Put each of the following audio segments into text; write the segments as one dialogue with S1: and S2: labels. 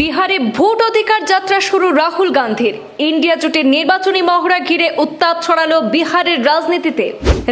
S1: বিহারে ভোট অধিকার যাত্রা শুরু রাহুল গান্ধীর। ইন্ডিয়া জোটের নির্বাচনী মহড়া ঘিরে উত্তাপ ছড়ালো বিহারের রাজনীতিতে।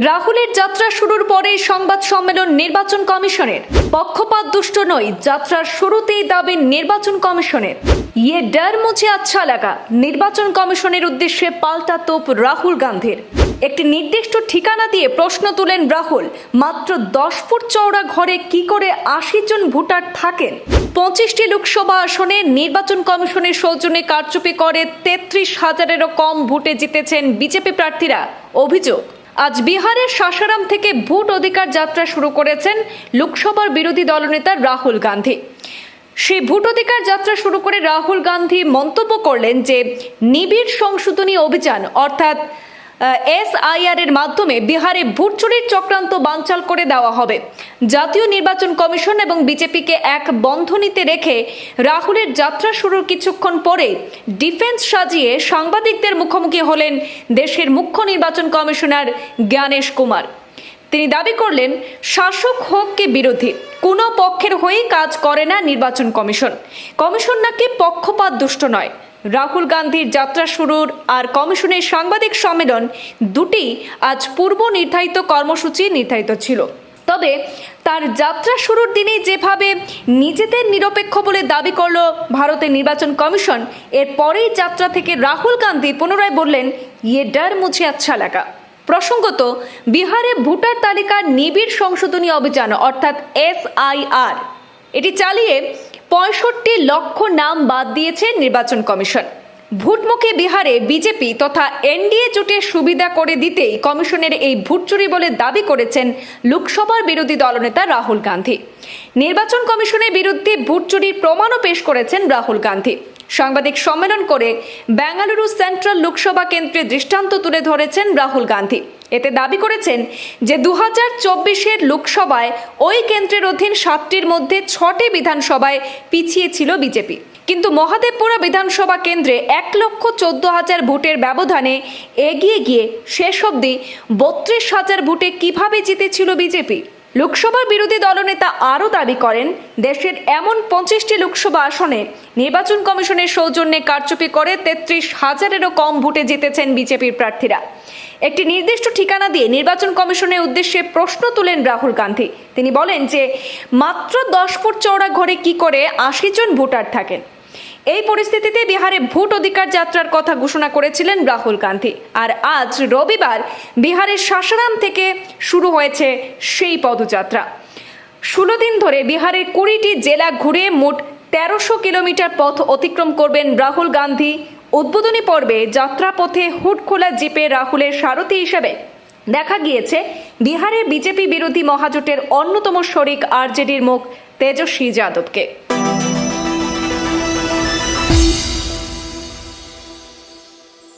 S1: রাহুলের যাত্রা শুরুর পরে সংবাদ সম্মেলন নির্বাচন কমিশনের। পক্ষপাত দুষ্ট নয়, যাত্রার শুরুতেই দাবি নির্বাচন কমিশনের। ইয়ে ডর মুঝে আচ্ছা লাগা। নির্বাচন কমিশনের উদ্দেশ্যে পাল্টা তোপ রাহুল গান্ধীর। একটি নির্দিষ্ট ঠিকানা দিয়ে প্রশ্ন তুলেন রাহুল, মাত্র দশ ফুট চওড়া ঘরে কি করে আশি জন ভোটার থাকেন? পঁচিশটি লোকসভা আসনে নির্বাচন কমিশনের সৌজন্যে কারচুপি করে তেত্রিশ হাজারেরও কম ভোটে জিতেছেন বিজেপি প্রার্থীরা। অভিযোগ, আজ বিহারের সাসারাম থেকে ভোট অধিকার যাত্রা শুরু করেছেন লোকসভার বিরোধী দলনেতা রাহুল গান্ধী। সেই ভোট অধিকার যাত্রা শুরু করে রাহুল গান্ধী মন্তব্য করলেন যে, নিবিড় সংশোধনী অভিযান, অর্থাৎ এসআইআর এর মাধ্যমে বিহারে ভোট চুরির চক্রান্ত বানচাল করে দেওয়া হবে। জাতীয় নির্বাচন কমিশন এবং বিজেপিকে এক বন্ধনীতে রেখে রাহুলের যাত্রা শুরুর কিছুক্ষণ পরে ডিফেন্স সাজিয়ে সাংবাদিকদের মুখোমুখি হলেন দেশের মুখ্য নির্বাচন কমিশনার জ্ঞানেশ কুমার। তিনি দাবি করলেন, শাসক হোক কি বিরোধী, কোনো পক্ষের হয়েই কাজ করে না নির্বাচন কমিশন। কমিশন নাকি পক্ষপাত দুষ্ট নয়। রাহুল গান্ধীর যাত্রা শুরুর আর কমিশনের সাংবাদিক সম্মেলন দুটি আজ পূর্ব নির্ধারিত কর্মসূচি নির্ধারিত ছিল। তবে তার যাত্রা শুরুর দিনেই যেভাবে নিজেদের নিরপেক্ষ বলে দাবি করল ভারতের নির্বাচন কমিশন, এর পরেই যাত্রা থেকে রাহুল গান্ধী পুনরায় বললেন ইয়ে ডর মুঝে আচ্ছা লাগা। প্রসঙ্গত, বিহারে ভোটার তালিকার নিবিড় সংশোধনী অভিযান, অর্থাৎ এসআইআর, এটি চালিয়ে পঁয়ষট্টি লক্ষ নাম বাদ দিয়েছে নির্বাচন কমিশন। ভুটমুখী বিহারে বিজেপি তথা এনডিএ জোটের সুবিধা করে দিতেই কমিশনের এই ভুটচুরি বলে দাবি করেছেন লোকসভার বিরোধী দলনেতা রাহুল গান্ধী। নির্বাচন কমিশনের বিরুদ্ধে ভুটচুরির প্রমাণও পেশ করেছেন রাহুল গান্ধী। সাংবাদিক সম্মেলন করে বেঙ্গালুরু সেন্ট্রাল লোকসভা কেন্দ্রে দৃষ্টান্ত তুলে ধরেছেন রাহুল গান্ধী। এতে দাবি করেছেন যে দু হাজার চব্বিশের লোকসভায় ওই কেন্দ্রের অধীন সাতটির মধ্যে ছটি বিধানসভায় পিছিয়ে ছিল বিজেপি। কিন্তু মহাদেবপুরা বিধানসভা কেন্দ্রে এক লক্ষ চোদ্দ হাজার ভোটের ব্যবধানে এগিয়ে গিয়ে শেষ অবধি বত্রিশ হাজার ভোটে কীভাবে জিতেছিল বিজেপি? লোকসভার বিরোধী দলনেতা আরও দাবি করেন, দেশের এমন পঁচিশটি লোকসভা আসনে নির্বাচন কমিশনের সৌজন্যে কারচুপি করে তেত্রিশ হাজারেরও কম ভোটে জিতেছেন বিজেপির প্রার্থীরা। একটি নির্দিষ্ট ঠিকানা দিয়ে নির্বাচন কমিশনের উদ্দেশ্যে প্রশ্ন তুলেন রাহুল গান্ধী। তিনি বলেন যে, মাত্র দশ ফুট চওড়া ঘরে কি করে আশি জন ভোটার থাকেন? এই পরিস্থিতিতে বিহারে ভোট অধিকার যাত্রার কথা ঘোষণা করেছিলেন রাহুল গান্ধী। আর আজ রবিবার বিহারের সাসারাম থেকে শুরু হয়েছে সেই পদযাত্রা। ষোলো দিন ধরে বিহারের কুড়িটি জেলা ঘুরে মোট তেরোশো কিলোমিটার পথ অতিক্রম করবেন রাহুল গান্ধী। উদ্বোধনী পর্বে যাত্রাপথে হুড খোলা জিপে রাহুলের সারথি হিসেবে দেখা গিয়েছে বিহারের বিজেপি বিরোধী মহাজোটের অন্যতম শরিক আরজেডির মুখ তেজস্বী যাদবকে।